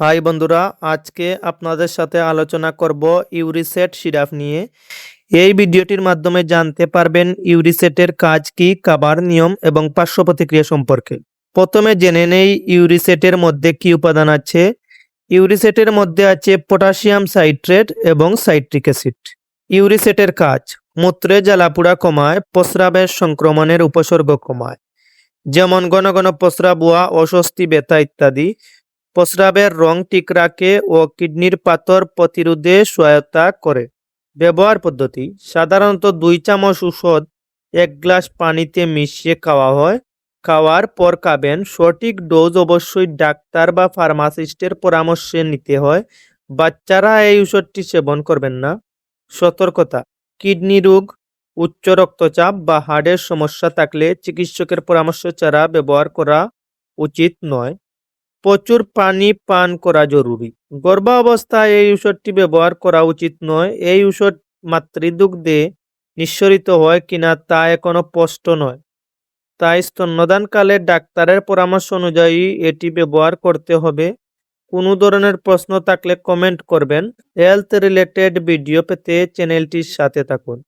High বন্ধুরা, আজকে আপনাদের সাথে আলোচনা করব ইউরিসেট সিরাপ নিয়ে। এই ভিডিওটির মাধ্যমে জানতে পারবেন ইউরিসেটের কাজ কি, কাবার নিয়ম এবং পার্শ্ব প্রতিক্রিয়া সম্পর্কে। প্রথমে জেনে নেই ইউরিসেটের মধ্যে কি উপাদান আছে। ইউরিসেটের মধ্যে আছে পটাশিয়াম সাইট্রেট এবং সাইট্রিক অ্যাসিড। ইউরিসেটের কাজ, মূত্রে জ্বালাপুড়া কমায়, প্রস্রাবের সংক্রমণের উপসর্গ কমায়। যেমন ঘন ঘন প্রস্রাব অস্বস্তি, ব্যথা ইত্যাদি। প্রস্রাবের রং ঠিক রাখে ও কিডনির পাথর প্রতিরোধে সহায়তা করে। ব্যবহার পদ্ধতি, সাধারণত দুই চামচ ঔষধ, এক গ্লাস পানিতে মিশিয়ে খাওয়া হয়। খাওয়ার পর খাবেন, সঠিক ডোজ অবশ্যই ডাক্তার বা ফার্মাসিস্টের পরামর্শে নিতে হয়। বাচ্চারা এই ওষুধটি সেবন করবেন না। সতর্কতা, কিডনি রোগ, উচ্চ রক্তচাপ বা হার্টের সমস্যা থাকলে চিকিৎসকের পরামর্শ ছাড়া ব্যবহার করা উচিত নয়। প্রচুর পানি পান করা জরুরি। গর্ভাবস্থায় এই ঔষধটি ব্যবহার করা উচিত নয়। এই ওষুধ মাতৃদুগ্ধে নিঃসরিত হয় কিনা তা এখনও স্পষ্ট নয়। তাই স্তন্যদানকালে ডাক্তারের পরামর্শ অনুযায়ী এটি ব্যবহার করতে হবে। কোনো ধরনের প্রশ্ন থাকলে কমেন্ট করবেন। হেলথ রিলেটেড ভিডিও পেতে চ্যানেলটির সাথে থাকুন।